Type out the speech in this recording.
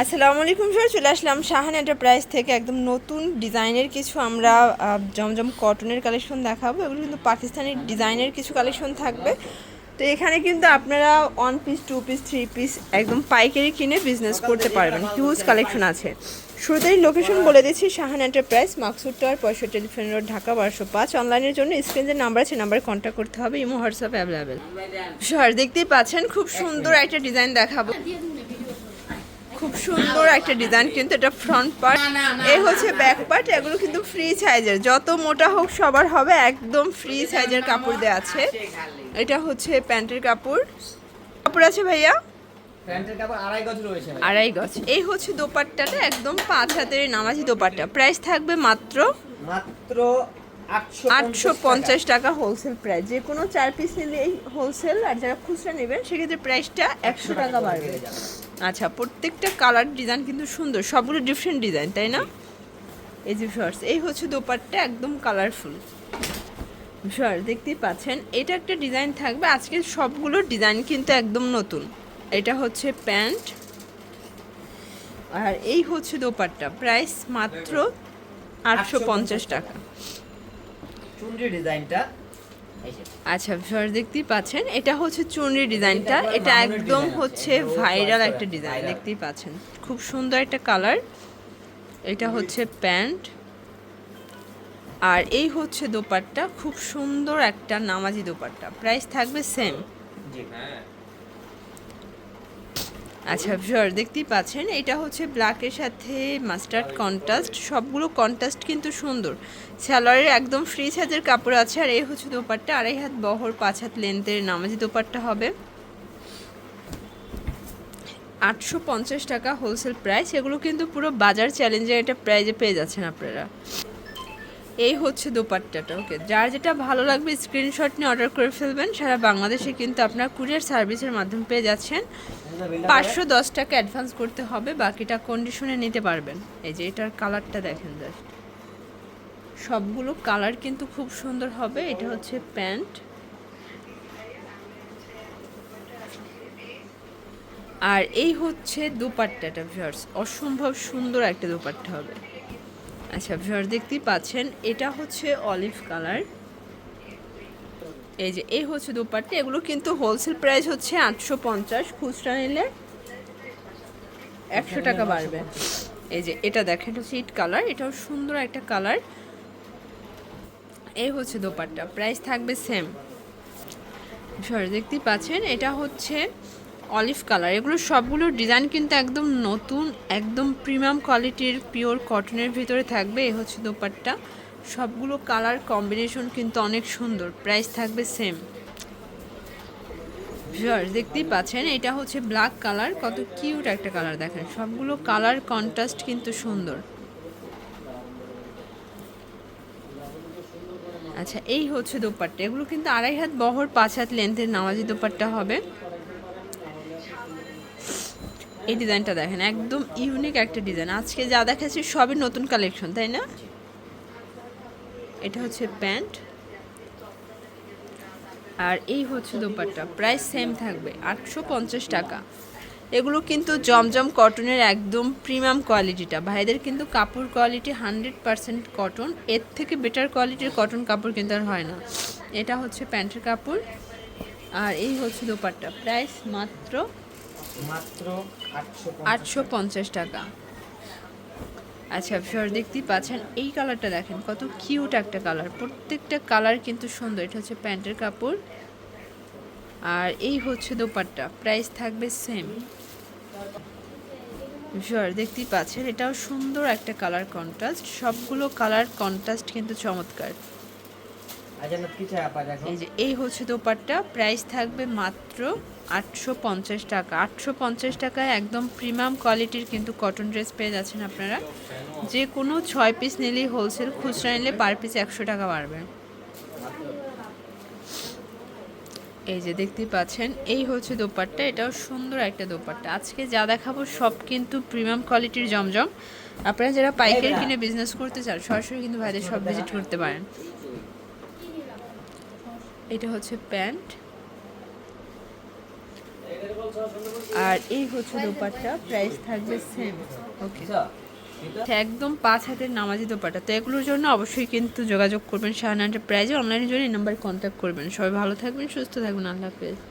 আসসালামু আলাইকুম স্যার চলে আসলাম শাহান এন্টারপ্রাইজ থেকে। একদম নতুন ডিজাইনের কিছু আমরা জমজম কটনের কালেকশন দেখাবো। এগুলো কিন্তু পাকিস্তানি ডিজাইনের কিছু কালেকশন থাকবে। তো এখানে কিন্তু আপনারা one piece two piece three piece একদম পাইকারি কিনে বিজনেস করতে পারবেন। হিউজ কালেকশন আছে। শুরুতেই লোকেশন বলে দিচ্ছি শাহান এন্টারপ্রাইজ মাকসুদ টাওয়ার পয়সা টেলিফোন রোড ঢাকা বারোশো পাঁচ। অনলাইনের জন্য স্ক্রিনে যে নাম্বার আছে নাম্বারে কন্ট্যাক্ট করতে হবে। ইমো হোয়াটসঅ্যাপ অ্যাভেলেবেল স্যার দেখতেই পাচ্ছেন খুব সুন্দর একটা ডিজাইন দেখাবো। খুব সুন্দর একটা ডিজাইন কিন্তু এটা ফ্রন্ট পার্ট এই হচ্ছে ব্যাক পার্ট এগুলো কিন্তু ফ্রি সাইজের যত মোটা হোক সবার হবে একদম ফ্রি সাইজের কাপড় দেওয়া আছে। এটা হচ্ছে প্যান্টের কাপড়। কাপড় আছে ভাইয়া? আড়াই গজ রয়েছে ভাই। আড়াই গজ। এই হচ্ছে দোপাট্টাটা একদম পাঁচ হাতের নামাজি দোপাট্টা। প্রাইস থাকবে মাত্র মাত্র আটশো আটশো পঞ্চাশ টাকা। হোলসেল প্রাইস যে কোনো চার পিস নিলে এই হোলসেল আর যারা খুচরা নেবেন সেক্ষেত্রে প্রাইসটা একশো টাকা বাড়বে। আচ্ছা প্রত্যেকটা কালার ডিজাইন কিন্তু সুন্দর সবগুলো ডিফারেন্ট ডিজাইন তাই না? এই যে শর্টস এই হচ্ছে দোপাট্টা একদম কালারফুল শর্ট দেখতেই পাচ্ছেন এটা একটা ডিজাইন থাকবে আজকে সবগুলো ডিজাইন কিন্তু একদম নতুন। এটা হচ্ছে প্যান্ট আর এই হচ্ছে দোপাট্টা প্রাইস মাত্র আটশো পঞ্চাশ টাকা। চুনরি ডিজাইনটা আচ্ছা ভিউয়ার দেখতেই পাচ্ছেন এটা হচ্ছে চুনরি ডিজাইনটা। এটা একদম হচ্ছে ভাইরাল একটা ডিজাইন দেখতেই পাচ্ছেন। খুব সুন্দর একটা কালার। এটা হচ্ছে প্যান্ট। আর এই হচ্ছে দোপাট্টা। খুব সুন্দর একটা নামাজি দোপাট্টা। প্রাইস থাকবে সেম। জি আচ্ছা ভিউয়ার দেখতেই পাচ্ছেন। এটা হচ্ছে ব্ল্যাকের সাথে মাস্টার্ড কন্ট্রাস্ট সবগুলো কন্ট্রাস্ট কিন্তু সুন্দর। স্যালোয়ারের একদম ফ্রি সাইজের কাপড় আছে, আর এই হচ্ছে দোপাট্টা। আড়াই হাত বহর, পাঁচ হাত লেন্থের নামাজি দোপাট্টা হবে। আটশো পঞ্চাশ টাকা হোলসেল প্রাইস এগুলো কিন্তু পুরো বাজার চ্যালেঞ্জের একটা প্রাইজে পেয়ে যাচ্ছেন আপনারা। এই হচ্ছে দোপাট্টাটা, ওকে? যার যেটা ভালো লাগবে স্ক্রিনশট নিয়ে অর্ডার করে ফেলবেন। সারা বাংলাদেশে কিন্তু আপনার কুরিয়ার সার্ভিসের মাধ্যমে পেয়ে যাচ্ছেন। পাঁচশো দশ টাকা অ্যাডভান্স করতে হবে, বাকিটা কন্ডিশনে নিতে পারবেন। এই যে এটার কালারটা দেখেন জাস্ট সবগুলো কালার কিন্তু খুব সুন্দর হবে। এটা হচ্ছে প্যান্ট। আর এই হচ্ছে দুপাট্টাটা ভিউয়ার্স অসম্ভব সুন্দর একটা দুপাট্টা হবে। আচ্ছা ভিউয়ার্স দেখতেই পাচ্ছেন, এটা হচ্ছে অলিভ কালার এই যে, এই হচ্ছে দুপাট্টা, এগুলো কিন্তু হোলসেল প্রাইস হচ্ছে আটশো পঞ্চাশ, খুচরা নিলে একশো টাকা বাড়বে। এই যে, এটা দেখেন হচ্ছে ইট কালার এটাও সুন্দর একটা কালার এই হচ্ছে দোপাট্টা প্রাইস থাকবে সেম সরি দেখতেই পাচ্ছেন, এটা হচ্ছে অলিভ কালার। এগুলো সবগুলো ডিজাইন কিন্তু একদম নতুন, একদম প্রিমিয়াম কোয়ালিটির পিওর কটনের ভিতরে থাকবে এই হচ্ছে দোপাট্টা। সবগুলো কালার কম্বিনেশন কিন্তু অনেক সুন্দর প্রাইস থাকবে সেম ভিউয়ার্স দেখতেই পাচ্ছেন, এটা হচ্ছে ব্ল্যাক কালার কত কিউট একটা কালার দেখেন। সবগুলো কালার কন্ট্রাস্ট কিন্তু সুন্দর। আচ্ছা এই হচ্ছে দোপাট্টা। এগুলো কিন্তু আড়াই হাত বহর, পাঁচ হাত লেন্থের নামাজি দোপাট্টা হবে। এই ডিজাইনটা দেখেন, একদম ইউনিক একটা ডিজাইন। আজকে যা দেখাচ্ছি সবই নতুন কালেকশন, তাই না? এটা হচ্ছে প্যান্ট। আর এই হচ্ছে দোপাট্টা, প্রাইস সেম থাকবে, আটশো পঞ্চাশ টাকা। এগুলো কিন্তু জমজম কটনের একদম প্রিমিয়াম কোয়ালিটিটা ভাইদের কিন্তু কাপড় কোয়ালিটি হান্ড্রেড পারসেন্ট কটন এর থেকে বেটার কোয়ালিটির কটন কাপড় কিন্তু আর হয় না। এটা হচ্ছে প্যান্টের কাপড়। আর এই হচ্ছে দোপাট্টা, প্রাইস মাত্র মাত্র আটশো পঞ্চাশ টাকা। আচ্ছা সর দেখতেই পাচ্ছেন এই কালারটা দেখেন কত কিউট একটা কালার। প্রত্যেকটা কালার কিন্তু সুন্দর এটা হচ্ছে প্যান্টের কাপড়। আর এই হচ্ছে দোপাট্টা প্রাইস থাকবে সেম সর দেখতেই পাচ্ছেন এটাও সুন্দর একটা কালার কন্ট্রাস্ট সবগুলো কালার কন্ট্রাস্ট কিন্তু চমৎকার। এই যে এই হচ্ছে দোপাট্টা প্রাইস থাকবে মাত্র আটশো পঞ্চাশ টাকা। আটশো পঞ্চাশ টাকায় একদম প্রিমিয়াম কোয়ালিটির কিন্তু কটন ড্রেস পেয়ে যাচ্ছেন আপনারা। যে কোনো ছয় পিস নিলেই হোলসেল খুচরা নিলে পার পিস একশো টাকা বাড়বে। এই যে দেখতেই পাচ্ছেন এই হচ্ছে দোপাট্টা এটাও সুন্দর একটা দোপাট্টা। আজকে যা দেখাবো সব কিন্তু প্রিমিয়াম কোয়ালিটির জমজম। আপনারা যারা পাইকারি কিনে বিজনেস করতে চান সরাসরি কিন্তু ভাইদের সব ভিজিট করতে পারেন। এটা হচ্ছে প্যান্ট। আর এই হচ্ছে দোপাট্টা প্রাইস থাকবে সেম ওকে আচ্ছা, একদম পাঁচ হাতের নামাজি দোপাটা তো এগুলোর জন্য অবশ্যই কিন্তু যোগাযোগ করবেন শাহানা প্রাইজে অনলাইনের জন্য এই নাম্বারে কন্ট্যাক্ট করবেন। সবাই ভালো থাকবেন সুস্থ থাকবেন। আল্লাহ হাফেজ।